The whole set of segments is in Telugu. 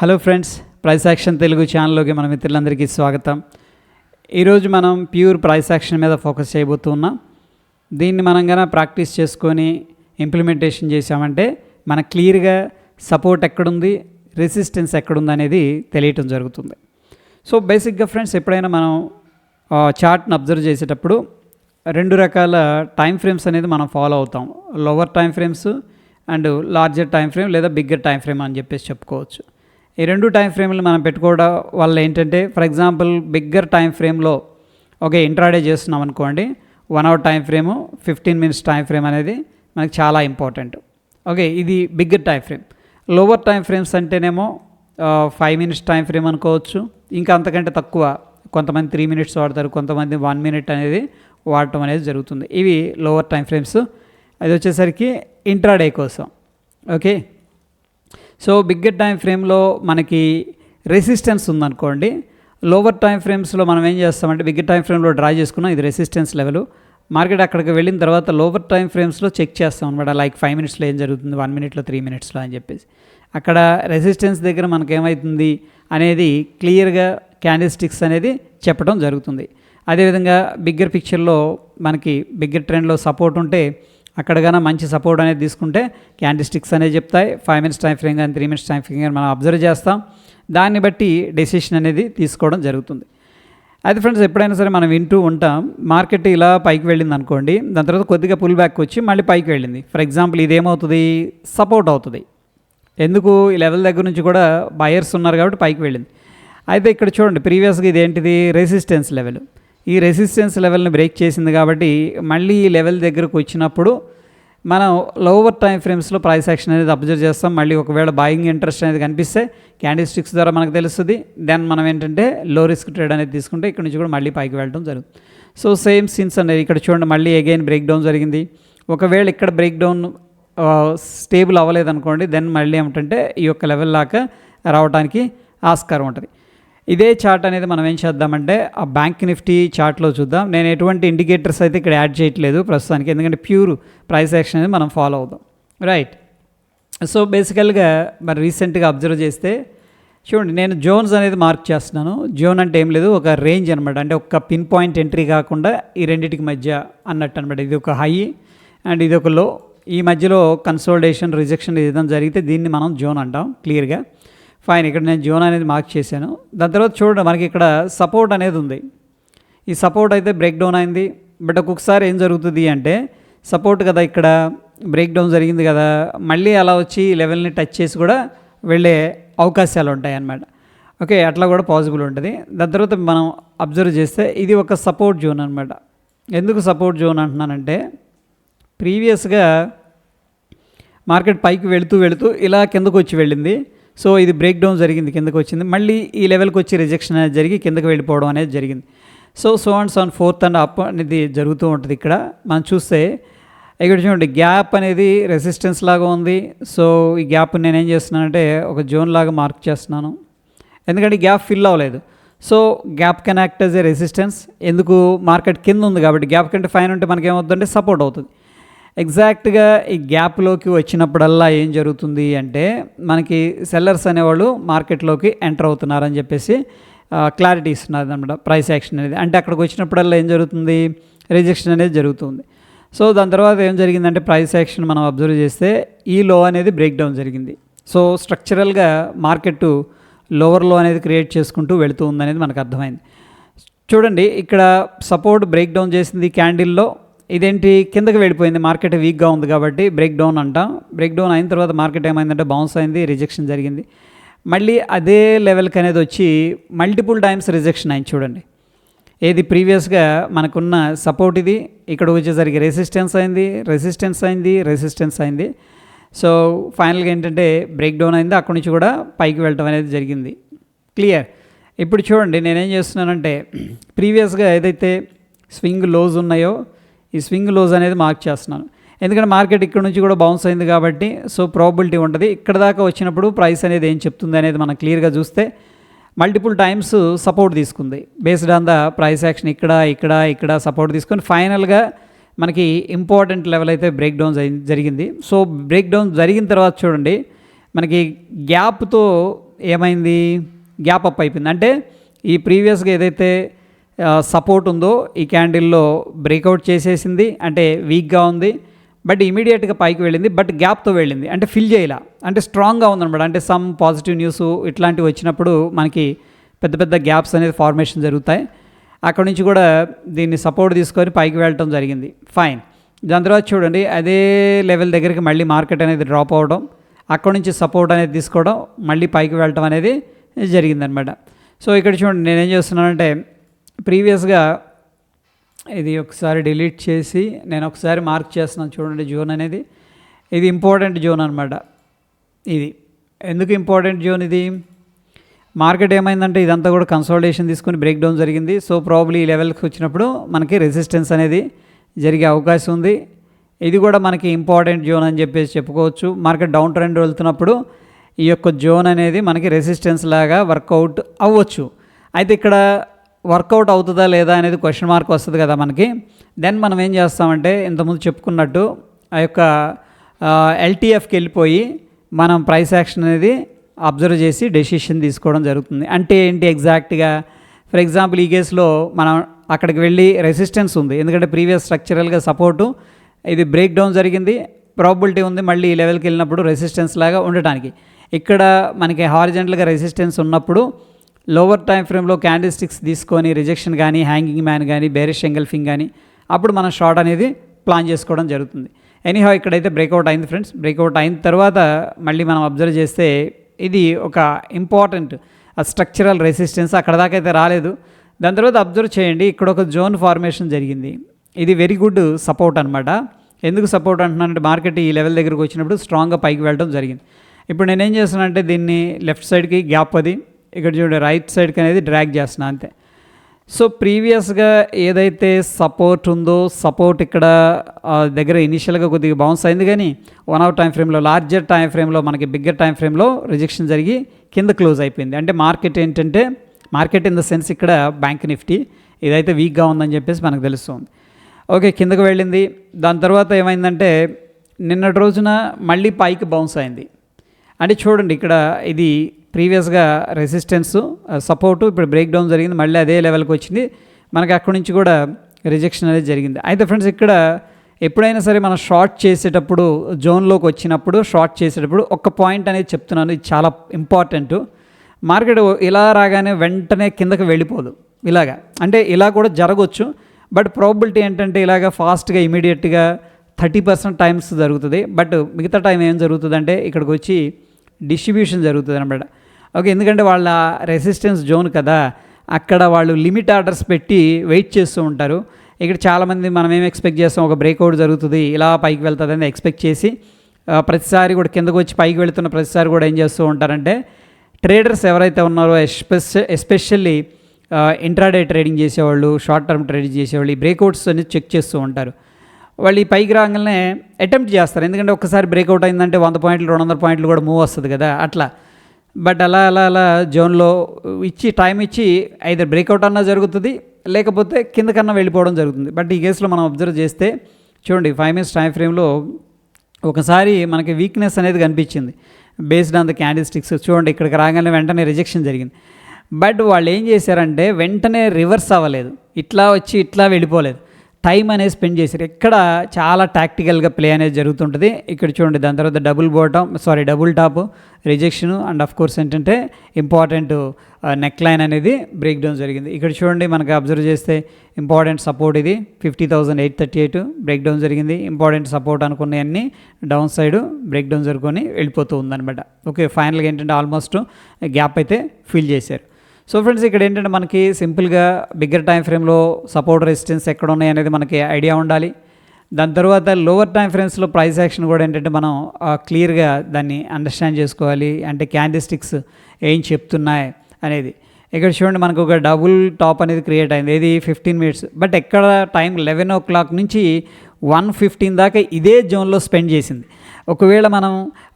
Hello friends price action Telugu ఛానల్లోకి మన మిత్రులందరికీ స్వాగతం. ఈరోజు మనం ప్యూర్ ప్రైస్ యాక్షన్ మీద ఫోకస్ చేయబోతున్నాం. దీన్ని మనం గన ప్రాక్టీస్ చేసుకొని ఇంప్లిమెంటేషన్ చేసామంటే మన క్లియర్గా సపోర్ట్ ఎక్కడుంది రెసిస్టెన్స్ ఎక్కడుంది అనేది తెలియటం జరుగుతుంది. సో బేసిక్గా ఫ్రెండ్స్ ఎప్పుడైనా మనం చార్ట్ని అబ్జర్వ్ చేసేటప్పుడు రెండు రకాల టైం ఫ్రేమ్స్ అనేది మనం ఫాలో అవుతాం. Lower time frames and larger time frame లేదా బిగ్గర్ టైం ఫ్రేమ్ అని చెప్పేసి చెప్పుకోవచ్చు. ఈ రెండు టైం ఫ్రేమ్లు మనం పెట్టుకోవడం వల్ల ఏంటంటే ఫర్ ఎగ్జాంపుల్ బిగ్గర్ టైం ఫ్రేమ్లో ఓకే ఇంట్రాడే చేస్తున్నాం అనుకోండి one hour time frame fifteen minutes time frame అనేది మనకి చాలా ఇంపార్టెంట్ ఓకే ఇది bigger time frame lower time frames అంటేనేమో ఫైవ్ మినిట్స్ టైం ఫ్రేమ్ అనుకోవచ్చు. ఇంకా అంతకంటే తక్కువ కొంతమంది త్రీ మినిట్స్ వాడతారు కొంతమంది వన్ మినిట్ అనేది వాడటం అనేది జరుగుతుంది. ఇవి లోవర్ టైం ఫ్రేమ్స్ అది వచ్చేసరికి ఇంట్రాడే కోసం. ఓకే సో బిగ్గర్ టైం ఫ్రేమ్లో మనకి రెసిస్టెన్స్ ఉందనుకోండి. లోవర్ టైం ఫ్రేమ్స్లో మనం ఏం చేస్తామంటే బిగ్గర్ టైం ఫ్రేమ్లో డ్రా చేసుకున్నాం. ఇది రెసిస్టెన్స్ లెవెల్. మార్కెట్ అక్కడికి వెళ్ళిన తర్వాత లోవర్ టైం ఫ్రేమ్స్లో చెక్ చేస్తాం అనమాట లైక్ ఫైవ్ మినిట్స్లో ఏం జరుగుతుంది? వన్ మినిట్లో త్రీ మినిట్స్లో అని చెప్పేసి. అక్కడ రెసిస్టెన్స్ దగ్గర మనకేమవుతుంది అనేది క్లియర్గా క్యాండిల్స్టిక్స్ అనేది చెప్పడం జరుగుతుంది. అదేవిధంగా బిగ్గర్ పిక్చర్లో మనకి బిగ్గర్ ట్రెండ్లో సపోర్ట్ ఉంటే అక్కడ కానీ మంచి సపోర్ట్ అనేది తీసుకుంటే క్యాండిస్టిక్స్ అనేది చెప్తాయి. ఫైవ్ మినిట్స్ టైం ఫ్రేమ్ కానీ త్రీ మినిట్స్ టైం ఫ్రేమ్ కానీ మనం అబ్జర్వ్ చేస్తాం. దాన్ని బట్టి డెసిషన్ అనేది తీసుకోవడం జరుగుతుంది. అయితే ఫ్రెండ్స్ ఎప్పుడైనా సరే మనం వింటూ ఉంటాం. మార్కెట్ ఇలా పైకి వెళ్ళింది అనుకోండి. దాని తర్వాత కొద్దిగా పుల్ బ్యాక్ వచ్చి మళ్ళీ పైకి వెళ్ళింది. For example ఇదేమవుతుంది? సపోర్ట్ అవుతుంది. ఎందుకు? ఈ లెవెల్ దగ్గర నుంచి కూడా బయర్స్ ఉన్నారు కాబట్టి పైకి వెళ్ళింది. అయితే ఇక్కడ చూడండి ప్రీవియస్గా ఇది ఏంటిది రెసిస్టెన్స్ లెవెల్ ఈ రెసిస్టెన్స్ లెవెల్ని బ్రేక్ చేసింది కాబట్టి మళ్ళీ ఈ లెవెల్ దగ్గరకు వచ్చినప్పుడు మనం లోవర్ టైం ఫ్రేమ్స్లో ప్రైస్ యాక్షన్ అనేది అబ్జర్వ్ చేస్తాం. మళ్ళీ ఒకవేళ బాయింగ్ ఇంట్రెస్ట్ అనేది కనిపిస్తే క్యాండిల్ స్టిక్స్ ద్వారా మనకు తెలుస్తుంది. దెన్ మనం ఏంటంటే లో రిస్క్ ట్రేడ్ అనేది తీసుకుంటే ఇక్కడ నుంచి కూడా మళ్ళీ పైకి వెళ్ళడం జరుగుతుంది. సో సేమ్ సీన్స్ అనేది ఇక్కడ చూడండి మళ్ళీ అగైన్ బ్రేక్ డౌన్ జరిగింది. ఒకవేళ ఇక్కడ బ్రేక్ డౌన్ స్టేబుల్ అవ్వలేదనుకోండి దెన్ మళ్ళీ ఏమిటంటే ఈ యొక్క లెవెల్ దాకా రావడానికి ఆస్కారం ఉంటుంది. ఇదే చార్ట్ అనేది మనం ఏం చేద్దామంటే ఆ బ్యాంక్ నిఫ్టీ చార్ట్లో చూద్దాం. నేను ఎటువంటి ఇండికేటర్స్ అయితే ఇక్కడ యాడ్ చేయట్లేదు ప్రస్తుతానికి ఎందుకంటే ప్యూర్ ప్రైస్ యాక్షన్ అనేది మనం ఫాలో అవుదాం. రైట్. సో బేసికల్గా మరి రీసెంట్గా అబ్జర్వ్ చేస్తే చూడండి నేను జోన్స్ అనేది మార్క్ చేస్తున్నాను. జోన్ అంటే ఏం లేదు ఒక రేంజ్ అనమాట అంటే ఒక పిన్ పాయింట్ ఎంట్రీ కాకుండా ఈ రెండింటికి మధ్య అన్నట్టు అనమాట ఇది ఒక హై అండ్ ఇది ఒక లో. ఈ మధ్యలో కన్సోల్టేషన్ రిజెక్షన్ ఏదైనా జరిగితే దీన్ని మనం జోన్ అంటాం క్లియర్గా. ఫైన్ ఇక్కడ నేను జోన్ అనేది మార్క్ చేశాను. దాని తర్వాత చూడండి మనకి ఇక్కడ సపోర్ట్ అనేది ఉంది. ఈ సపోర్ట్ అయితే బ్రేక్ డౌన్ అయింది. బట్ ఒక్కొక్కసారి ఏం జరుగుతుంది అంటే సపోర్ట్ కదా ఇక్కడ బ్రేక్ డౌన్ జరిగింది కదా మళ్ళీ అలా వచ్చి లెవెల్ని టచ్ చేసి కూడా వెళ్ళే అవకాశాలు ఉంటాయి అన్నమాట. ఓకే అట్లా కూడా పాసిబుల్ ఉంటుంది. దాని తర్వాత మనం అబ్జర్వ్ చేస్తే ఇది ఒక సపోర్ట్ జోన్ అనమాట ఎందుకు సపోర్ట్ జోన్ అంటున్నానంటే ప్రీవియస్గా మార్కెట్ పైకి వెళుతూ వెళుతూ ఇలా కిందకు వచ్చి వెళ్ళింది. సో ఇది బ్రేక్ డౌన్ జరిగింది కిందకు వచ్చింది. మళ్ళీ ఈ లెవెల్కి వచ్చి రిజెక్షన్ అనేది జరిగి కిందకి వెళ్ళిపోవడం అనేది జరిగింది. So so and so forth and up అనేది జరుగుతూ ఉంటుంది ఇక్కడ. మనం చూస్తే ఇక్కడ చూడండి గ్యాప్ అనేది రెసిస్టెన్స్ లాగా ఉంది. సో ఈ గ్యాప్ నేనేం చేస్తున్నానంటే ఒక జోన్ లాగా మార్క్ చేస్తున్నాను. ఎందుకంటే గ్యాప్ ఫిల్ అవ్వలేదు. So gap can act as a resistance ఎందుకు? మార్కెట్ కింద ఉంది కాబట్టి గ్యాప్ కంటే ఫైన్ ఉంటే మనకేమవుతుందంటే సపోర్ట్ అవుతుంది. ఎగ్జాక్ట్గా ఈ గ్యాప్లోకి వచ్చినప్పుడల్లా ఏం జరుగుతుంది అంటే మనకి సెల్లర్స్ అనేవాళ్ళు మార్కెట్లోకి ఎంటర్ అవుతున్నారని చెప్పేసి క్లారిటీ ఇస్తున్నారు అనమాట ప్రైస్ యాక్షన్ అనేది. అంటే అక్కడికి వచ్చినప్పుడల్లా ఏం జరుగుతుంది? రిజెక్షన్ అనేది జరుగుతుంది. సో దాని తర్వాత ఏం జరిగిందంటే ప్రైస్ యాక్షన్ మనం అబ్జర్వ్ చేస్తే ఈ లో అనేది బ్రేక్ డౌన్ జరిగింది. సో స్ట్రక్చరల్గా మార్కెట్ లోవర్లో అనేది క్రియేట్ చేసుకుంటూ వెళుతూ ఉందనేది మనకు అర్థమైంది. చూడండి ఇక్కడ సపోర్ట్ బ్రేక్ డౌన్ చేసింది క్యాండిల్లో ఇదేంటి? కిందకి వెళ్ళిపోయింది. మార్కెట్ వీక్గా ఉంది కాబట్టి బ్రేక్ డౌన్ అంటాం. బ్రేక్ డౌన్ అయిన తర్వాత మార్కెట్ ఏమైందంటే బౌన్స్ అయింది రిజెక్షన్ జరిగింది. మళ్ళీ అదే లెవెల్కి అనేది వచ్చి మల్టిపుల్ టైమ్స్ రిజెక్షన్ అయింది చూడండి. ఏది ప్రీవియస్గా మనకున్న సపోర్ట్ ఇది ఇక్కడ వచ్చేసరికి రెసిస్టెన్స్ అయింది రెసిస్టెన్స్ అయింది రెసిస్టెన్స్ అయింది. సో ఫైనల్గా ఏంటంటే బ్రేక్ డౌన్ అయింది. అక్కడి నుంచి కూడా పైకి వెళ్ళటం అనేది జరిగింది. క్లియర్ ఇప్పుడు చూడండి నేనేం చేస్తున్నానంటే ప్రీవియస్గా ఏదైతే స్వింగ్ లోజ్ ఉన్నాయో ఈ స్వింగ్ లోజ్ అనేది మార్క్ చేస్తున్నాను. ఎందుకంటే మార్కెట్ ఇక్కడ నుంచి కూడా బౌన్స్ అయింది కాబట్టి సో ప్రాబిలిటీ ఉంటుంది. ఇక్కడ దాకా వచ్చినప్పుడు ప్రైస్ అనేది ఏం చెప్తుంది అనేది మనం క్లియర్గా చూస్తే మల్టిపుల్ టైమ్స్ సపోర్ట్ తీసుకుంది. Based on the price action ఇక్కడ ఇక్కడ ఇక్కడ సపోర్ట్ తీసుకొని ఫైనల్గా మనకి ఇంపార్టెంట్ లెవెల్ అయితే బ్రేక్ డౌన్ జరిగింది. సో బ్రేక్ డౌన్ జరిగిన తర్వాత చూడండి మనకి గ్యాప్తో ఏమైంది? గ్యాప్ అప్ అయిపోయింది. అంటే ఈ ప్రీవియస్గా ఏదైతే సపోర్ట్ ఉందో ఈ క్యాండిల్లో బ్రేక్అవుట్ చేసేసింది. అంటే వీక్గా ఉంది. బట్ ఇమీడియట్గా పైకి వెళ్ళింది. బట్ గ్యాప్తో వెళ్ళింది. అంటే ఫిల్ చేయాల. అంటే స్ట్రాంగ్గా ఉందన్నమాట. అంటే సమ్ పాజిటివ్ న్యూస్ ఇట్లాంటివి వచ్చినప్పుడు మనకి పెద్ద పెద్ద గ్యాప్స్ అనేది ఫార్మేషన్ జరుగుతాయి. అక్కడ నుంచి కూడా దీన్ని సపోర్ట్ తీసుకొని పైకి వెళ్ళటం జరిగింది. ఫైన్ దాని తర్వాత చూడండి. అదే లెవెల్ దగ్గరికి మళ్ళీ మార్కెట్ అనేది డ్రాప్ అవ్వడం అక్కడ నుంచి సపోర్ట్ అనేది తీసుకోవడం. మళ్ళీ పైకి వెళ్ళటం అనేది జరిగిందనమాట సో ఇక్కడ చూడండి. నేనేం చేస్తున్నానంటే ప్రీవియస్గా ఇది ఒకసారి డిలీట్ చేసి నేను ఒకసారి మార్క్ చేస్తున్నాను చూడండి జోన్ అనేది. ఇది ఇంపార్టెంట్ జోన్ అనమాట ఇది. ఎందుకు ఇంపార్టెంట్ జోన్ ఇది? మార్కెట్ ఏమైందంటే ఇదంతా కూడా కన్సల్టేషన్ తీసుకుని బ్రేక్ డౌన్ జరిగింది. సో ప్రాబ్లీ ఈ లెవెల్కి వచ్చినప్పుడు మనకి రెసిస్టెన్స్ అనేది జరిగే అవకాశం ఉంది. ఇది కూడా మనకి ఇంపార్టెంట్ జోన్ అని చెప్పేసి చెప్పుకోవచ్చు. మార్కెట్ డౌన్ ట్రెండ్ వెళ్తున్నప్పుడు ఈ యొక్క జోన్ అనేది మనకి రెసిస్టెన్స్ లాగా వర్కౌట్ అవ్వచ్చు. అయితే ఇక్కడ వర్కౌట్ అవుతుందా లేదా అనేది క్వశ్చన్ మార్క్ వస్తుంది కదా మనకి. దెన్ మనం ఏం చేస్తామంటే ఇంతకుముందు చెప్పుకున్నట్టు ఆ యొక్క ఎల్టీఎఫ్కి వెళ్ళిపోయి మనం ప్రైస్ యాక్షన్ అనేది అబ్జర్వ్ చేసి డెసిషన్ తీసుకోవడం జరుగుతుంది. అంటే ఏంటి ఎగ్జాక్ట్గా ఫర్ ఎగ్జాంపుల్ ఈ కేసులో మనం అక్కడికి వెళ్ళి రెసిస్టెన్స్ ఉంది. ఎందుకంటే ప్రీవియస్ స్ట్రక్చరల్గా సపోర్టు ఇది బ్రేక్ డౌన్ జరిగింది. ప్రాబిలిటీ ఉంది మళ్ళీ ఈ లెవెల్కి వెళ్ళినప్పుడు రెసిస్టెన్స్ లాగా ఉండటానికి. ఇక్కడ మనకి హారిజెంటల్గా రెసిస్టెన్స్ ఉన్నప్పుడు లోవర్ టైం ఫ్రేమ్లో క్యాండిల్ స్టిక్స్ తీసుకొని రిజెక్షన్ కానీ హ్యాంగింగ్ మ్యాన్ కానీ బేరిష్ ఎంగల్ఫింగ్ కానీ అప్పుడు మనం షార్ట్ అనేది ప్లాన్ చేసుకోవడం జరుగుతుంది. ఎనీహౌ ఇక్కడైతే బ్రేక్అవుట్ అయింది ఫ్రెండ్స్ బ్రేక్అవుట్ అయిన తర్వాత మళ్ళీ మనం అబ్జర్వ్ చేస్తే ఇది ఒక ఇంపార్టెంట్ స్ట్రక్చరల్ రెసిస్టెన్స్ అక్కడ దాకా అయితే రాలేదు. దాని తర్వాత అబ్జర్వ్ చేయండి ఇక్కడ ఒక జోన్ ఫార్మేషన్ జరిగింది. ఇది వెరీ గుడ్ సపోర్ట్ అనమాట ఎందుకు సపోర్ట్ అంటున్నానంటే మార్కెట్ ఈ లెవెల్ దగ్గరకు వచ్చినప్పుడు స్ట్రాంగ్గా పైకి వెళ్ళడం జరిగింది. ఇప్పుడు నేనేం చేస్తున్నానంటే దీన్ని లెఫ్ట్ సైడ్కి గ్యాప్ అది ఇక్కడ చూడండి రైట్ సైడ్కి అనేది డ్రాగ్ చేస్తున్నా అంతే. సో ప్రీవియస్గా ఏదైతే సపోర్ట్ ఉందో సపోర్ట్ ఇక్కడ దగ్గర ఇనిషియల్గా కొద్దిగా బౌన్స్ అయింది కానీ వన్ అవర్ టైం ఫ్రేమ్లో లార్జర్ టైం ఫ్రేమ్లో మనకి బిగ్గర్ టైం ఫ్రేమ్లో రిజెక్షన్ జరిగి కింద క్లోజ్ అయిపోయింది. అంటే మార్కెట్ ఏంటంటే మార్కెట్ ఇన్ ద సెన్స్ ఇక్కడ బ్యాంక్ నిఫ్టీ ఇదైతే వీక్గా ఉందని చెప్పేసి మనకు తెలుస్తుంది. ఓకే కిందకు వెళ్ళింది. దాని తర్వాత ఏమైందంటే నిన్నటి రోజున మళ్ళీ పైకి బౌన్స్ అయింది. అంటే చూడండి ఇక్కడ ఇది ప్రీవియస్గా రెసిస్టెన్స్ సపోర్టు ఇప్పుడు బ్రేక్ డౌన్ జరిగింది మళ్ళీ అదే లెవెల్కి వచ్చింది. మనకి అక్కడి నుంచి కూడా రిజెక్షన్ అనేది జరిగింది. అయితే ఫ్రెండ్స్ ఇక్కడ ఎప్పుడైనా సరే మనం షార్ట్ చేసేటప్పుడు జోన్లోకి వచ్చినప్పుడు షార్ట్ చేసేటప్పుడు ఒక పాయింట్ అనేది చెప్తున్నాను. ఇది చాలా ఇంపార్టెంట్. మార్కెట్ ఇలా రాగానే వెంటనే కిందకి వెళ్ళిపోదు. ఇలాగా. అంటే ఇలా కూడా జరగవచ్చు బట్ ప్రాబిలిటీ ఏంటంటే ఇలాగ ఫాస్ట్గా ఇమీడియట్గా థర్టీ పర్సెంట్ టైమ్స్ జరుగుతుంది. బట్ మిగతా టైం ఏం జరుగుతుందంటే ఇక్కడికి వచ్చి డిస్ట్రిబ్యూషన్ జరుగుతుంది అనమాట ఓకే ఎందుకంటే వాళ్ళ రెసిస్టెన్స్ జోన్ కదా అక్కడ వాళ్ళు లిమిట్ ఆర్డర్స్ పెట్టి వెయిట్ చేస్తూ ఉంటారు. ఇక్కడ చాలామంది మనం ఏం ఎక్స్పెక్ట్ చేస్తాం ఒక బ్రేక్అవుట్ జరుగుతుంది ఇలా పైకి వెళ్తుంది అని ఎక్స్పెక్ట్ చేసి ప్రతిసారి కూడా కిందకు వచ్చి పైకి వెళ్తున్న ప్రతిసారి కూడా ఏం చేస్తూ ఉంటారంటే ట్రేడర్స్ ఎవరైతే ఉన్నారో ఎస్పెష ఎస్పెషల్లీ ఇంట్రాడే ట్రేడింగ్ చేసేవాళ్ళు షార్ట్ టర్మ్ ట్రేడింగ్ చేసేవాళ్ళు ఈ బ్రేక్అవుట్స్ అనేది చెక్ చేస్తూ ఉంటారు. వాళ్ళు ఈ పైకి రాగానే అటెంప్ట్ చేస్తారు. ఎందుకంటే ఒకసారి బ్రేక్అవుట్ అయిందంటే వంద పాయింట్లు రెండు వందల పాయింట్లు కూడా మూవ్ వస్తుంది కదా అట్లా. బట్ అలా అలా అలా జోన్లో ఇచ్చి టైం ఇచ్చి అయితే బ్రేక్అవుట్ అన్నా జరుగుతుంది లేకపోతే కిందకన్నా వెళ్ళిపోవడం జరుగుతుంది. బట్ ఈ కేసులో మనం అబ్జర్వ్ చేస్తే చూడండి ఫైవ్ మినిట్స్ టైం ఫ్రేమ్లో ఒకసారి మనకి వీక్నెస్ అనేది కనిపించింది. బేస్డ్ ఆన్ ద క్యాండిస్టిక్స్ చూడండి ఇక్కడికి రాగానే వెంటనే రిజెక్షన్ జరిగింది. బట్ వాళ్ళు ఏం చేశారంటే వెంటనే రివర్స్ అవ్వలేదు. ఇట్లా వచ్చి ఇట్లా వెళ్ళిపోలేదు. టైం అనేది స్పెండ్ చేశారు. ఇక్కడ చాలా టాక్టికల్గా ప్లే అనేది జరుగుతుంటుంది. ఇక్కడ చూడండి దాని తర్వాత double bottom sorry double top rejection and of course ఏంటంటే ఇంపార్టెంట్ నెక్ లైన్ అనేది బ్రేక్ డౌన్ జరిగింది. ఇక్కడ చూడండి మనకి అబ్జర్వ్ చేస్తే ఇంపార్టెంట్ సపోర్ట్ ఇది. Fifty thousand eight thirty eight break down జరిగింది. ఇంపార్టెంట్ సపోర్ట్ అనుకున్నవన్నీ డౌన్ సైడ్ బ్రేక్ డౌన్ జరుగుకొని వెళ్ళిపోతూ ఉందనమాట ఓకే ఫైనల్గా ఏంటంటే ఆల్మోస్ట్ గ్యాప్ అయితే ఫిల్ చేశారు. సో ఫ్రెండ్స్ ఇక్కడ ఏంటంటే మనకి సింపుల్గా బిగ్గర్ టైం ఫ్రేమ్లో సపోర్ట్ రెసిస్టెన్స్ ఎక్కడ ఉన్నాయి అనేది మనకి ఐడియా ఉండాలి. దాని తర్వాత లోవర్ టైం ఫ్రేమ్స్లో ప్రైస్ యాక్షన్ కూడా ఏంటంటే మనం క్లియర్గా దాన్ని అండర్స్టాండ్ చేసుకోవాలి. అంటే క్యాండిస్టిక్స్ ఏం చెప్తున్నాయి అనేది. ఇక్కడ చూడండి మనకు ఒక డబుల్ టాప్ అనేది క్రియేట్ అయింది. ఇది ఫిఫ్టీన్ మినిట్స్. బట్ ఎక్కడ టైం లెవెన్ ఓ క్లాక్ నుంచి వన్ ఫిఫ్టీన్ దాకా ఇదే జోన్లో స్పెండ్ చేసింది. ఒకవేళ మనం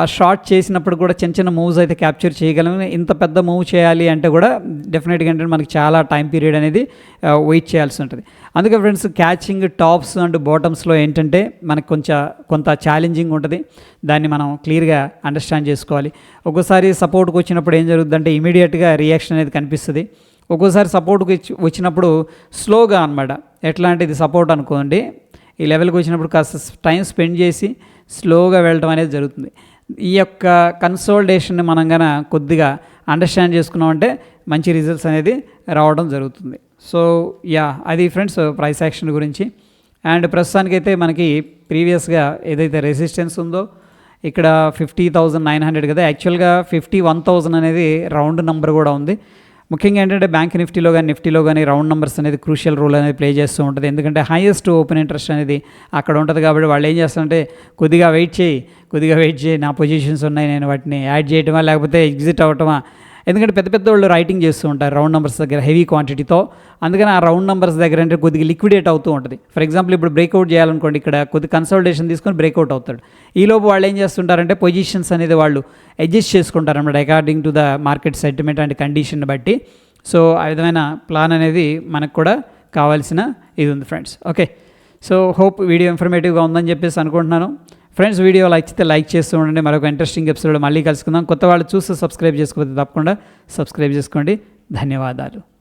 ఆ షార్ట్ చేసినప్పుడు కూడా చిన్న చిన్న మూవ్స్ అయితే క్యాప్చర్ చేయగలం. ఇంత పెద్ద మూవ్ చేయాలి అంటే కూడా డెఫినెట్గా అంటే మనకి చాలా టైం పీరియడ్ అనేది వెయిట్ చేయాల్సి ఉంటుంది. అందుకే ఫ్రెండ్స్ క్యాచింగ్ టాప్స్ అండ్ బాటమ్స్లో ఏంటంటే మనకు కొంచెం కొంత ఛాలెంజింగ్ ఉంటుంది. దాన్ని మనం క్లియర్గా అండర్స్టాండ్ చేసుకోవాలి. ఒక్కోసారి సపోర్ట్కి వచ్చినప్పుడు ఏం జరుగుతుందంటే ఇమీడియట్గా రియాక్షన్ అనేది కనిపిస్తుంది. ఒక్కోసారి సపోర్ట్కి వచ్చినప్పుడు స్లోగా అనమాట ఎట్లా అంటే ఇది సపోర్ట్ అనుకోండి. ఈ లెవెల్కి వచ్చినప్పుడు కాస్త టైం స్పెండ్ చేసి స్లోగా వెళ్ళడం అనేది జరుగుతుంది. ఈ యొక్క కన్సోల్టేషన్ని మనం గన కొద్దిగా అండర్స్టాండ్ చేసుకున్నామంటే మంచి రిజల్ట్స్ అనేది రావడం జరుగుతుంది. సో యా అది ఫ్రెండ్స్ ప్రైస్ యాక్షన్ గురించి. అండ్ ప్రస్తుతానికైతే మనకి ప్రీవియస్గా ఏదైతే రెసిస్టెన్స్ ఉందో ఇక్కడ ఫిఫ్టీ థౌజండ్ నైన్ హండ్రెడ్ కదా యాక్చువల్గా ఫిఫ్టీ వన్ థౌజండ్ అనేది రౌండ్ నెంబర్ కూడా ఉంది. ముఖ్యంగా ఏంటంటే బ్యాంక్ నిఫ్టీలో కానీ నిఫ్టీలో కానీ రౌండ్ నెంబర్స్ అనేది క్రూషియల్ రోల్ అనేది ప్లే చేస్తూ ఉంటుంది. ఎందుకంటే హైయెస్ట్ ఓపెన్ ఇంట్రెస్ట్ అనేది అక్కడ ఉంటుంది కాబట్టి వాళ్ళు ఏం చేస్తారంటే కొద్దిగా వెయిట్ చేయి కొద్దిగా వెయిట్ చేయి నా పొజిషన్స్ ఉన్నాయి నేను వాటిని యాడ్ చేయటమా లేకపోతే ఎగ్జిట్ అవ్వటమా ఎందుకంటే పెద్ద పెద్ద వాళ్ళు రైటింగ్ చేస్తూ ఉంటారు రౌండ్ నెంబర్స్ దగ్గర హెవీ క్వాంటిటీతో అందుకని ఆ రౌండ్ నెంబర్స్ దగ్గర అంటే కొద్దిగా లిక్విడేట్ అవుతూ ఉంటుంది. ఫర్ ఎగ్జాంపుల్ ఇప్పుడు బ్రేక్అవుట్ చేయాలనుకోండి ఇక్కడ కొద్ది కన్సల్టేషన్ తీసుకొని బ్రేక్అవుట్ అవుతాడు. ఈలోపు వాళ్ళు ఏం చేస్తుంటారంటే పొజిషన్స్ అనేది వాళ్ళు అడ్జస్ట్ చేసుకుంటారు అన్నమాట according to the market sentiment and condition బట్టి. సో ఆ విధమైన ప్లాన్ అనేది మనకు కూడా కావాల్సిన ఇది ఉంది friends okay so hope video ఇన్ఫర్మేటివ్గా ఉందని చెప్పేసి అనుకుంటున్నాను. ఫ్రెండ్స్ వీడియో నచ్చితే లైక్ చేస్తూ ఉండండి. మరొక ఇంట్రెస్టింగ్ ఎపిసోడ్ మళ్ళీ కలుసుకుందాం. కొత్త వాళ్ళు చూస్తే సబ్స్క్రైబ్ చేసుకోకపోతే తప్పకుండా సబ్స్క్రైబ్ చేసుకోండి. ధన్యవాదాలు.